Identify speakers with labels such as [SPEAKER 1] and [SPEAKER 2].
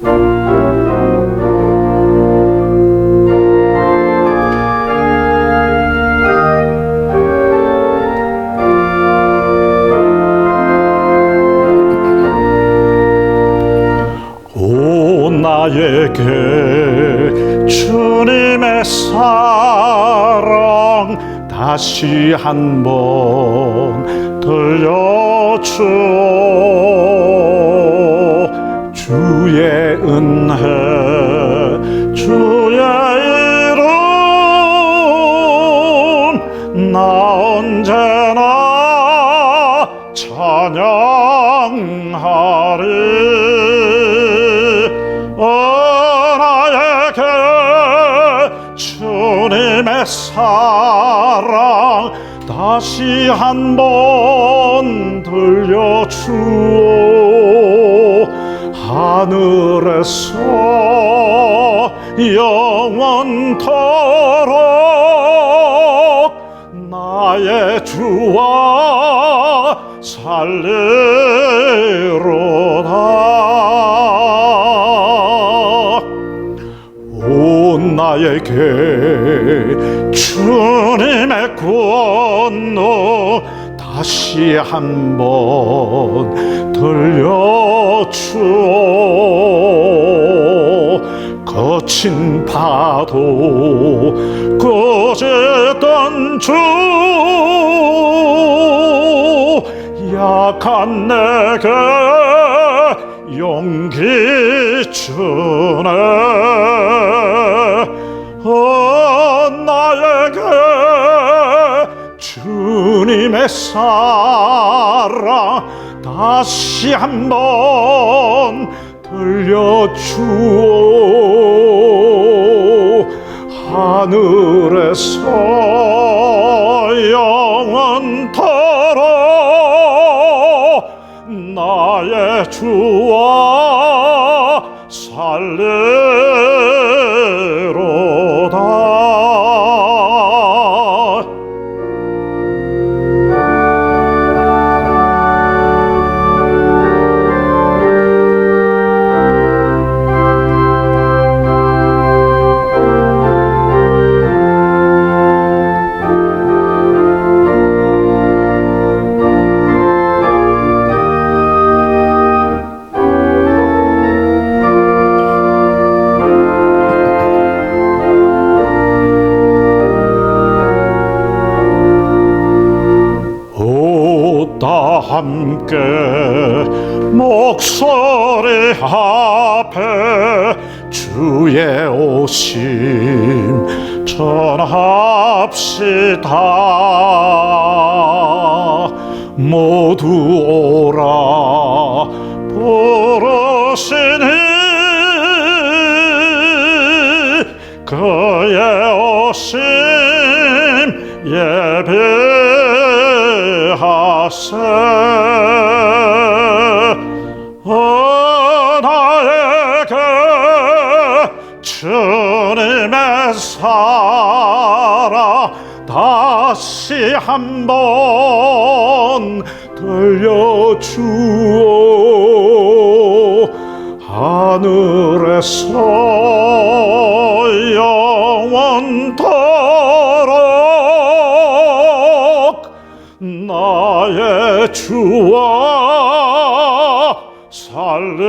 [SPEAKER 1] 오 나에게 주님의 사랑 다시 한번 들려주오 은혜 주의 이름 나 언제나 찬양하리. 어 나에게 주님의 사랑 다시 한 번 들려주오 하늘에서 영원토록 나의 주와 살리로다 온 나에게 주님의 권노 다시 한번 들려주오. 거친 파도 꺼졌던 주 약한 내게 용기 주네 주님의 사랑 다시 한번 들려주오. 하늘에서 영원토록 나의 주와 함께 목소리 앞에 주의 오심 전합시다. 모두 오라. 부르시니 그의 오심 예배 하세 어 나에게 주님의 사랑 다시 한번 들려주오. 하늘에서 나의 주와 살래로.